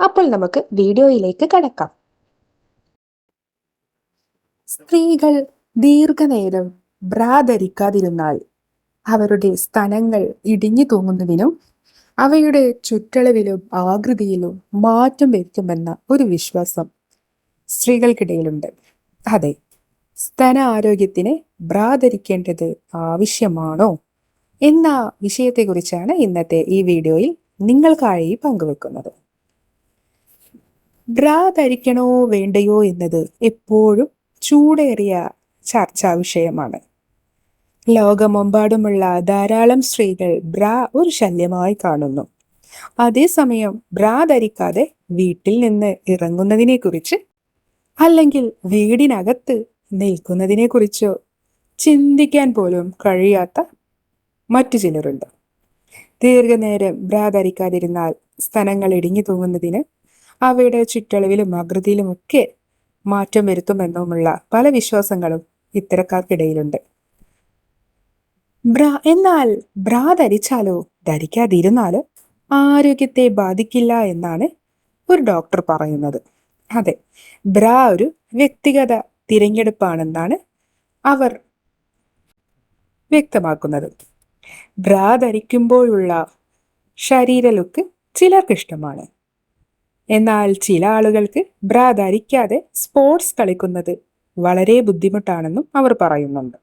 അപ്പോൾ നമുക്ക് വീഡിയോയിലേക്ക് കടക്കാം. സ്ത്രീകൾ ദീർഘനേരം ബ്രാ ധരിക്കാതിരുന്നാൽ അവരുടെ സ്ഥലങ്ങൾ ഇടിഞ്ഞു തൂങ്ങുന്നതിനും അവയുടെ ചുറ്റളവിലും ആകൃതിയിലും മാറ്റം വരുത്തുമെന്ന ഒരു വിശ്വാസം സ്ത്രീകൾക്കിടയിലുണ്ട്. അതെ സ്തന ആരോഗ്യത്തിന് ബ്രാ ധരിക്കേണ്ടത് ആവശ്യമാണോ എന്ന വിഷയത്തെക്കുറിച്ചാണ് ഇന്നത്തെ ഈ വീഡിയോയിൽ നിങ്ങൾക്കായി പങ്കുവെക്കുന്നത്. ബ്രാ ധരിക്കണോ വേണ്ടയോ എന്നത് എപ്പോഴും ചൂടേറിയ ചർച്ചാ വിഷയമാണ്. ലോകമെമ്പാടുമുള്ള ധാരാളം സ്ത്രീകൾ ബ്രാ ഒരു ശല്യമായി കാണുന്നു. അതേസമയം ബ്രാ ധരിക്കാതെ വീട്ടിൽ നിന്ന് ഇറങ്ങുന്നതിനെ കുറിച്ച് അല്ലെങ്കിൽ വീടിനകത്ത് നിൽക്കുന്നതിനെ കുറിച്ചോ ചിന്തിക്കാൻ പോലും കഴിയാത്ത മറ്റു ചിലരുണ്ട്. ദീർഘനേരം ബ്രാ ധരിക്കാതിരുന്നാൽ സ്ഥലങ്ങൾ ഇടിഞ്ഞു തൂങ്ങുന്നതിന് അവയുടെ ചുറ്റളവിലും ആകൃതിയിലുമൊക്കെ മാറ്റം വരുത്തുമെന്നുമുള്ള പല വിശ്വാസങ്ങളും ഇത്തരക്കാർക്കിടയിലുണ്ട്. ബ്ര എന്നാൽ ബ്രാ ധരിച്ചാലോ? ധരിക്കാതിരുന്നാലോ ആരോഗ്യത്തെ ബാധിക്കില്ല എന്നാണ് ഒരു ഡോക്ടർ പറയുന്നത്. അതെ ബ്രാ ഒരു വ്യക്തിഗത തിരഞ്ഞെടുപ്പാണെന്നാണ് അവർ വ്യക്തമാക്കുന്നത്. ബ്രാ ധരിക്കുമ്പോഴുള്ള ശരീര ലുക്ക് ചിലർക്ക് ഇഷ്ടമാണ് എന്നാൽ ചില ആളുകൾക്ക് ബ്രാ ധരിക്കാതെ സ്പോർട്സ് കളിക്കുന്നത് വളരെ ബുദ്ധിമുട്ടാണെന്നും അവർ പറയുന്നുണ്ട്.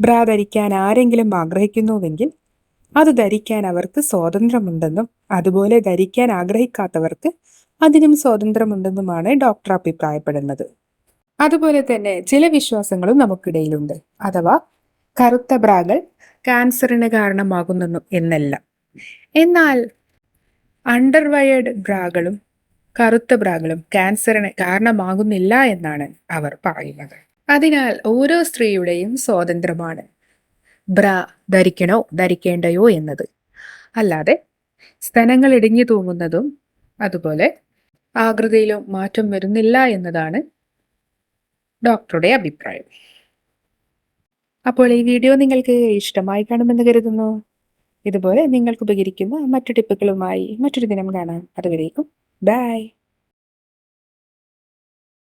ബ്രാ ധരിക്കാൻ ആരെങ്കിലും ആഗ്രഹിക്കുന്നുവെങ്കിൽ അത് ധരിക്കാൻ അവർക്ക് സ്വാതന്ത്ര്യമുണ്ടെന്നും അതുപോലെ ധരിക്കാൻ ആഗ്രഹിക്കാത്തവർക്ക് അതിനും സ്വാതന്ത്ര്യമുണ്ടെന്നുമാണ് ഡോക്ടർ അഭിപ്രായപ്പെടുന്നത്. അതുപോലെ തന്നെ ചില വിശ്വാസങ്ങളും നമുക്കിടയിലുണ്ട്. അഥവാ കറുത്ത ബ്രാകൾ ക്യാൻസറിന് കാരണമാകുന്നു എന്നല്ല. എന്നാൽ അണ്ടർവയേർഡ് ബ്രാകളും കറുത്ത ബ്രാകളും ക്യാൻസറിന് കാരണമാകുന്നില്ല എന്നാണ് അവർ പറയുന്നത്. അതിനാൽ ഓരോ സ്ത്രീയുടെയും സ്വാതന്ത്ര്യമാണ്. ബ്രാ ധരിക്കണോ ധരിക്കേണ്ടയോ എന്നത്. അല്ലാതെ സ്തനങ്ങൾ ഇടിഞ്ഞു തൂങ്ങുന്നതും അതുപോലെ ആകൃതിയിലും മാറ്റം വരുന്നില്ല എന്നതാണ് ഡോക്ടറുടെ അഭിപ്രായം. അപ്പോൾ ഈ വീഡിയോ നിങ്ങൾക്ക് ഇഷ്ടമായി കാണുമെന്ന് കരുതുന്നു. ഇതുപോലെ നിങ്ങൾക്ക് ഉപകരിക്കുന്ന മറ്റു ടിപ്പുകളുമായി മറ്റൊരു ദിനം കാണാം. അതുവരേക്കും ബൈ.